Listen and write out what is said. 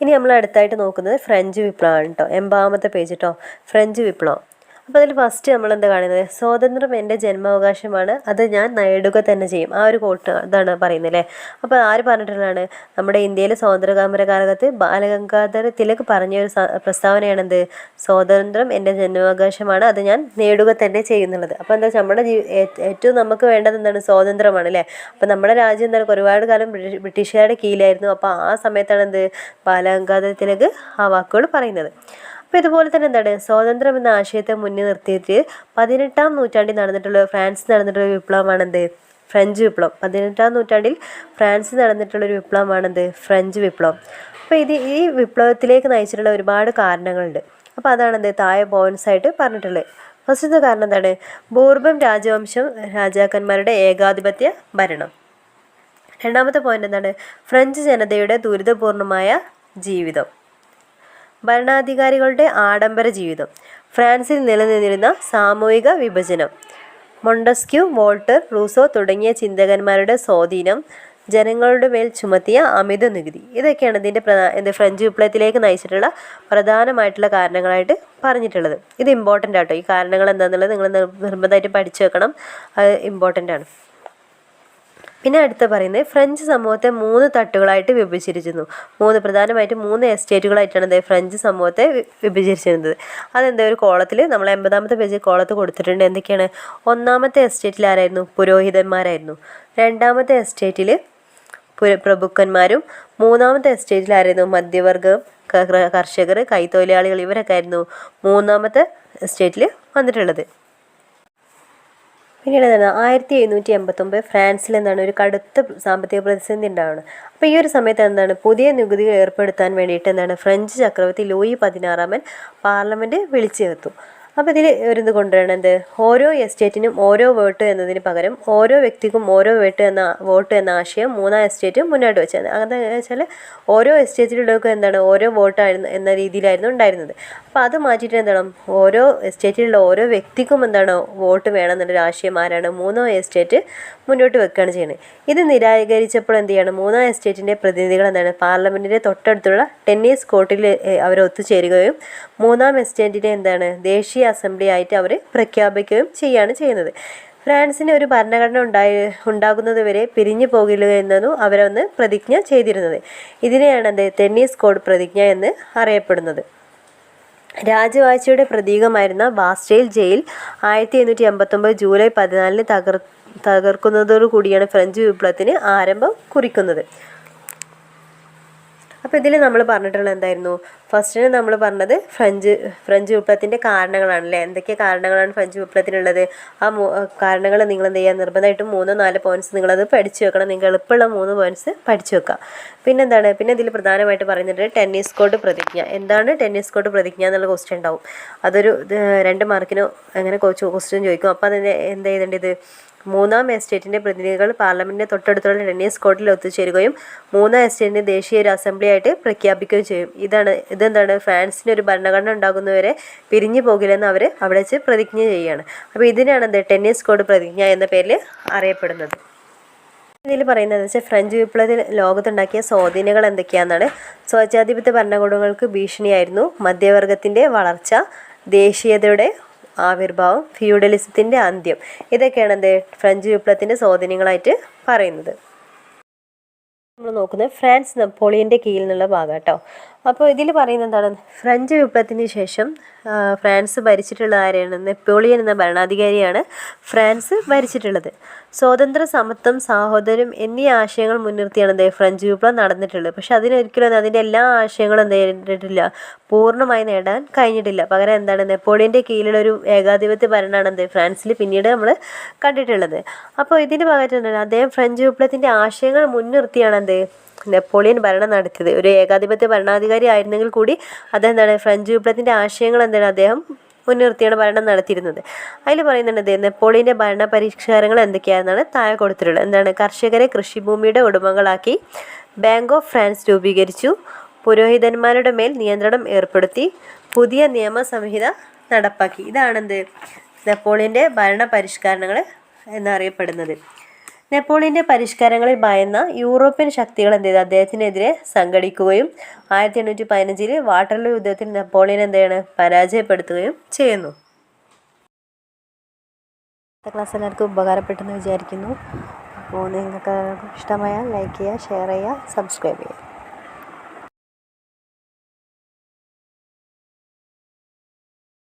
ഇനി നമ്മൾ അടുത്തായിട്ട് നോക്കുന്നത് ഫ്രഞ്ച് വിപ്ലവമാണ് കേട്ടോ എൺപതാമത്തെ പേജ് കേട്ടോ ഫ്രഞ്ച് വിപ്ലവം. അപ്പോൾ അതിൽ ഫസ്റ്റ് നമ്മൾ എന്താ കാണുന്നത്? സ്വാതന്ത്ര്യം എന്റെ ജന്മാവകാശമാണ്. അത് ഞാൻ നേടുക തന്നെ ചെയ്യും. ആ ഒരു കോട്ട് ഇതാണ് പറയുന്നത് അല്ലേ? അപ്പോൾ ആര് പറഞ്ഞിട്ടുള്ളതാണ്? നമ്മുടെ ഇന്ത്യയിലെ സ്വാതന്ത്ര്യ കാലഘത്ത് ബാലഗംഗാധര തിലക് പറഞ്ഞ ഒരു പ്രസ്താവനയാണ് പ്രസ്താവനയാണെന്ത് സ്വാതന്ത്ര്യം എന്റെ ജന്മാവകാശമാണ്. അത് ഞാൻ നേടുക തന്നെ ചെയ്യുന്നുള്ളത്. അപ്പോൾ എന്താ നമ്മുടെ ഏറ്റവും നമുക്ക് വേണ്ടത് എന്താണ്? സ്വാതന്ത്ര്യമാണ് അല്ലേ? അപ്പോൾ നമ്മുടെ രാജ്യം എന്താണ്? ഒരുപാട് കാലം ബ്രിട്ടീഷ് ബ്രിട്ടീഷുകാരുടെ കീഴിലായിരുന്നു. അപ്പോൾ ആ സമയത്താണ് എന്ത്? ബാലഗംഗാധര തിലക് ആ വാക്കുകൾ പറയുന്നത്. അപ്പോൾ ഇതുപോലെ തന്നെ എന്താണ്? സ്വാതന്ത്ര്യം എന്ന ആശയത്തെ മുന്നിൽ നിർത്തിയിട്ട് പതിനെട്ടാം നൂറ്റാണ്ടിൽ നടന്നിട്ടുള്ള ഫ്രാൻസിൽ നടന്നിട്ടുള്ള ഒരു വിപ്ലവമാണെന്ത്? ഫ്രഞ്ച് വിപ്ലവം. പതിനെട്ടാം നൂറ്റാണ്ടിൽ ഫ്രാൻസിൽ നടന്നിട്ടുള്ള ഒരു വിപ്ലവമാണ് വിപ്ലവമാണെന്ത്? ഫ്രഞ്ച് വിപ്ലവം. അപ്പോൾ ഇത് ഈ വിപ്ലവത്തിലേക്ക് നയിച്ചിട്ടുള്ള ഒരുപാട് കാരണങ്ങളുണ്ട്. അപ്പോൾ അതാണെന്ത്? താഴെ പോയിന്റ്സ് ആയിട്ട് പറഞ്ഞിട്ടുള്ളത്. ഫസ്റ്റത്തെ കാരണം എന്താണ്? ബോർബം രാജവംശം രാജാക്കന്മാരുടെ ഏകാധിപത്യ ഭരണം. രണ്ടാമത്തെ പോയിന്റ് എന്താണ്? ഫ്രഞ്ച് ജനതയുടെ ദുരിതപൂർണമായ ജീവിതം. ഭരണാധികാരികളുടെ ആഡംബര ജീവിതം. ഫ്രാൻസിൽ നിലനിന്നിരുന്ന സാമൂഹിക വിഭജനം. മൊണ്ടസ്ക്യൂ വോൾട്ടർ റൂസോ തുടങ്ങിയ ചിന്തകന്മാരുടെ സ്വാധീനം ജനങ്ങളുടെ മേൽ ചുമത്തിയ അമിത നികുതി. ഇതൊക്കെയാണ് ഇതിന്റെ പ്രധാന എന്ത് ഫ്രഞ്ച് വിപ്ലവത്തിലേക്ക് നയിച്ചിട്ടുള്ള പ്രധാനമായിട്ടുള്ള കാരണങ്ങളായിട്ട് പറഞ്ഞിട്ടുള്ളത്. ഇത് ഇമ്പോർട്ടന്റ് ആട്ടോ. ഈ കാരണങ്ങൾ എന്താണെന്നുള്ളത് നിങ്ങൾ നിർബന്ധമായിട്ട് പഠിച്ചു വെക്കണം. അത് ഇമ്പോർട്ടന്റ് ആണ്. പിന്നെ അടുത്ത പറയുന്നത് ഫ്രഞ്ച് സമൂഹത്തെ മൂന്ന് തട്ടുകളായിട്ട് വിഭജിച്ചിരിക്കുന്നു. മൂന്ന് പ്രധാനമായിട്ടും മൂന്ന് എസ്റ്റേറ്റുകളായിട്ടാണ് ഇത് ഫ്രഞ്ച് സമൂഹത്തെ വിഭജിച്ചിരുന്നത്. അതെന്താ ഒരു കോളത്തിൽ നമ്മൾ എൺപതാമത്തെ പേജിൽ കോളത്ത് കൊടുത്തിട്ടുണ്ട്. എന്തൊക്കെയാണ്? ഒന്നാമത്തെ എസ്റ്റേറ്റിൽ ആരായിരുന്നു? പുരോഹിതന്മാരായിരുന്നു. രണ്ടാമത്തെ എസ്റ്റേറ്റിൽ പുര പ്രഭുക്കന്മാരും മൂന്നാമത്തെ എസ്റ്റേറ്റിൽ ആരായിരുന്നു? മധ്യവർഗം കർഷകർ കൈത്തൊഴിലാളികൾ ഇവരൊക്കെ ആയിരുന്നു മൂന്നാമത്തെ എസ്റ്റേറ്റിൽ വന്നിട്ടുള്ളത്. പിന്നീട് എന്താണ്? ആയിരത്തി എഴുന്നൂറ്റി എൺപത്തൊമ്പത് ഫ്രാൻസിൽ എന്താണ് ഒരു കടുത്ത സാമ്പത്തിക പ്രതിസന്ധി ഉണ്ടാവുന്നത് അപ്പോൾ ഈ ഒരു സമയത്ത് എന്താണ്? പുതിയ നികുതികൾ ഏർപ്പെടുത്താൻ വേണ്ടിയിട്ട് എന്താണ്? ഫ്രഞ്ച് ചക്രവർത്തി ലൂയി പതിനാറാമൻ പാർലമെന്റ് വിളിച്ചു ചേർത്തു. അപ്പോൾ ഇതിൽ ഒരിത് എന്ത്? ഓരോ എസ്റ്റേറ്റിനും ഓരോ വോട്ട് എന്നതിന് പകരം ഓരോ വ്യക്തിക്കും ഓരോ വോട്ട് എന്ന വോട്ട് എന്ന ആശയം മൂന്നാം എസ്റ്റേറ്റ് മുന്നോട്ട് വെച്ചത്. അതെന്ന് വെച്ചാൽ ഓരോ എസ്റ്റേറ്റിലുള്ളവർക്കും എന്താണ്? ഓരോ വോട്ടായിരുന്നു എന്ന രീതിയിലായിരുന്നു ഉണ്ടായിരുന്നത്. അപ്പോൾ അത് മാറ്റിയിട്ട് എന്താണ്? ഓരോ എസ്റ്റേറ്റിലുള്ള ഓരോ വ്യക്തിക്കും എന്താണ് വോട്ട് വേണം എന്നുള്ളൊരു ആശയം ആരാണ് മൂന്നാം എസ്റ്റേറ്റ് മുന്നോട്ട് വെക്കുകയാണ് ചെയ്യുന്നത്. ഇത് നിരാകരിച്ചപ്പോൾ എന്ത് ചെയ്യണം? മൂന്നാം എസ്റ്റേറ്റിന്റെ പ്രതിനിധികൾ എന്താണ്? പാർലമെന്റിന്റെ തൊട്ടടുത്തുള്ള ടെന്നീസ് കോർട്ടിൽ അവർ ഒത്തുചേരുകയും മൂന്നാം എസ്റ്റേറ്റിന്റെ എന്താണ്? ദേശീയ അസംബ്ലി ആയിട്ട് അവർ പ്രഖ്യാപിക്കുകയും ചെയ്യുകയാണ് ചെയ്യുന്നത്. ഫ്രാൻസിന് ഒരു ഭരണഘടന ഉണ്ടായി ഉണ്ടാകുന്നത് വരെ പിരിഞ്ഞു പോകില്ല എന്നതും അവരൊന്ന് പ്രതിജ്ഞ ചെയ്തിരുന്നത്. ഇതിനെയാണ് എന്ത് ടെന്നീസ് കോഡ് പ്രതിജ്ഞ എന്ന് അറിയപ്പെടുന്നത്. രാജവാഴ്ചയുടെ പ്രതീകമായിരുന്ന ബാസ്റ്റേൽ ജയിൽ ആയിരത്തി എണ്ണൂറ്റി എൺപത്തൊമ്പത് ജൂലൈ പതിനാലിന് തകർ തകർക്കുന്നതോടുകൂടിയാണ് ഫ്രഞ്ച് വിപ്ലവത്തിന് ആരംഭം കുറിക്കുന്നത്. അപ്പോൾ ഇതിൽ നമ്മൾ പറഞ്ഞിട്ടുള്ളത് എന്തായിരുന്നു? ഫസ്റ്റിന് നമ്മൾ പറഞ്ഞത് ഫ്രഞ്ച് ഫ്രഞ്ച് വിപ്ലവത്തിന്റെ കാരണങ്ങളാണല്ലേ? എന്തൊക്കെ കാരണങ്ങളാണ് ഫ്രഞ്ച് വിപ്ലവത്തിനുള്ളത്? ആ കാരണങ്ങൾ നിങ്ങൾ എന്ത് ചെയ്യുക നിർബന്ധമായിട്ടും മൂന്നോ നാല് പോയിന്റ്സ് നിങ്ങളത് പഠിച്ചു വെക്കണം. നിങ്ങൾ എളുപ്പമുള്ള മൂന്ന് പോയിന്റ്സ് പഠിച്ചു വെക്കുക പിന്നെ എന്താണ് പിന്നെ ഇതിൽ പ്രധാനമായിട്ട് പറയുന്നത് ടെന്നീസ് കോട്ട് പ്രതിജ്ഞ. എന്താണ് ടെന്നീസ് കോട്ട് പ്രതിജ്ഞ എന്നുള്ള ക്വസ്റ്റ്യൻ ഉണ്ടാവും. അതൊരു രണ്ട് മാർക്കിനോ അങ്ങനെ ക്വസ്റ്റ്യൻ ചോദിക്കും. അപ്പോൾ അതിന് എന്ത് ചെയ്യേണ്ടത് മൂന്നാം എസ്റ്റേറ്റിന്റെ പ്രതിനിധികൾ പാർലമെന്റിന്റെ തൊട്ടടുത്തുള്ള ടെന്നീസ് കോർട്ടിൽ ഒത്തുചേരുകയും മൂന്നാം എസ്റ്റേറ്റിനെ ദേശീയ ഒരു അസംബ്ലിയായിട്ട് പ്രഖ്യാപിക്കുകയും ചെയ്യും. ഇതാണ് ഇതെന്താണ്? ഫ്രാൻസിന് ഒരു ഭരണഘടന ഉണ്ടാകുന്നവരെ പിരിഞ്ഞു പോകില്ലെന്ന് അവർ അവിടെ വെച്ച് പ്രതിജ്ഞ ചെയ്യുകയാണ്. അപ്പോൾ ഇതിനാണ് എന്ത് ടെന്നീസ് കോഡ് പ്രതിജ്ഞ എന്ന പേരിൽ അറിയപ്പെടുന്നത്. ഇതിൽ പറയുന്നത് വെച്ചാൽ ഫ്രഞ്ച് വിപ്ലവത്തിൽ ലോകത്തുണ്ടാക്കിയ സ്വാധീനങ്ങൾ എന്തൊക്കെയാണെന്നാണ്? സ്വേച്ഛാധിപത്യ ഭരണകൂടങ്ങൾക്ക് ഭീഷണിയായിരുന്നു മധ്യവർഗത്തിന്റെ വളർച്ച ദേശീയതയുടെ ആവിർഭാവം ഫ്യൂഡലിസത്തിന്റെ അന്ത്യം. ഇതൊക്കെയാണ് എന്ത് ഫ്രഞ്ച് വിപ്ലവത്തിന്റെ സ്വാധീനങ്ങളായിട്ട് പറയുന്നത്. നമ്മൾ നോക്കുന്നത് ഫ്രാൻസ് നെപ്പോളിയന്റെ കീഴിൽ നിന്നുള്ള ഭാഗം കേട്ടോ അപ്പോൾ ഇതിൽ പറയുന്നത് എന്താണ്? ഫ്രഞ്ച് വിപ്ലവത്തിന് ശേഷം ഫ്രാൻസ് ഭരിച്ചിട്ടുള്ള ആരെയാണ് നെപ്പോളിയൻ എന്ന ഭരണാധികാരിയാണ് ഫ്രാൻസ് ഭരിച്ചിട്ടുള്ളത്. സ്വാതന്ത്ര്യ സമത്വം സാഹോദര്യം എന്നീ ആശയങ്ങൾ മുൻനിർത്തിയാണ് എന്ത് ഫ്രഞ്ച് വിപ്ലവം നടന്നിട്ടുള്ളത്. പക്ഷെ അതിനൊരിക്കലും അതിന്റെ എല്ലാ ആശയങ്ങളും എന്ത് പൂർണമായി നേടാൻ കഴിഞ്ഞിട്ടില്ല. പകരം എന്താണ്? നെപ്പോളിയന്റെ കീഴിലുള്ള ഒരു ഏകാധിപത്യ ഭരണമാണ് എന്ത് ഫ്രാൻസിൽ പിന്നീട് നമ്മൾ കണ്ടിട്ടുള്ളത്. അപ്പോൾ ഇതിന് പകരം എന്താണ്? അദ്ദേഹം ഫ്രഞ്ച് വിപ്ലവത്തിന്റെ ആശയങ്ങൾ മുൻനിർത്തിയാണ് എന്ത്? നെപ്പോളിയൻ ഭരണം നടത്തിയത്. ഒരു ഏകാധിപത്യ ഭരണാധികാരി ആയിരുന്നെങ്കിൽ കൂടി അദ്ദേഹം എന്താണ് ഫ്രഞ്ച് വിപ്ലവത്തിന്റെ ആശയങ്ങൾ എന്താണ് അദ്ദേഹം മുൻനിർത്തിയാണ് ഭരണം നടത്തിയിരുന്നത്. അതിൽ പറയുന്നുണ്ട് നെപ്പോളിയന്റെ ഭരണ പരിഷ്കാരങ്ങൾ എന്തൊക്കെയാണെന്നാണ് താഴെ കൊടുത്തിട്ടുള്ളത്. എന്താണ്? കർഷകരെ കൃഷിഭൂമിയുടെ ഉടമകളാക്കി ബാങ്ക് ഓഫ് ഫ്രാൻസ് രൂപീകരിച്ചു. പുരോഹിതന്മാരുടെ മേൽ നിയന്ത്രണം ഏർപ്പെടുത്തി. പുതിയ നിയമ സംഹിത നടപ്പാക്കി. ഇതാണെന്ത്? നെപ്പോളിയന്റെ ഭരണ പരിഷ്കരണങ്ങൾ എന്നറിയപ്പെടുന്നത്. നെപ്പോളിയന്റെ പരിഷ്കാരങ്ങളിൽ ഭയന്ന യൂറോപ്യൻ ശക്തികൾ എന്ത് ചെയ്തു? അദ്ദേഹത്തിനെതിരെ സംഘടിക്കുകയും ആയിരത്തി എണ്ണൂറ്റി പതിനഞ്ചിൽ വാട്ടർലൂ യുദ്ധത്തിൽ നെപ്പോളിയൻ എന്താണ് പരാജയപ്പെടുത്തുകയും ചെയ്യുന്നു. ക്ലാസ് എല്ലാവർക്കും ഉപകാരപ്പെട്ടെന്ന് വിചാരിക്കുന്നു. അപ്പോൾ നിങ്ങൾക്ക് ഇഷ്ടമായാൽ ലൈക്ക് ചെയ്യുക ഷെയർ ചെയ്യുക സബ്സ്ക്രൈബ് ചെയ്യുക.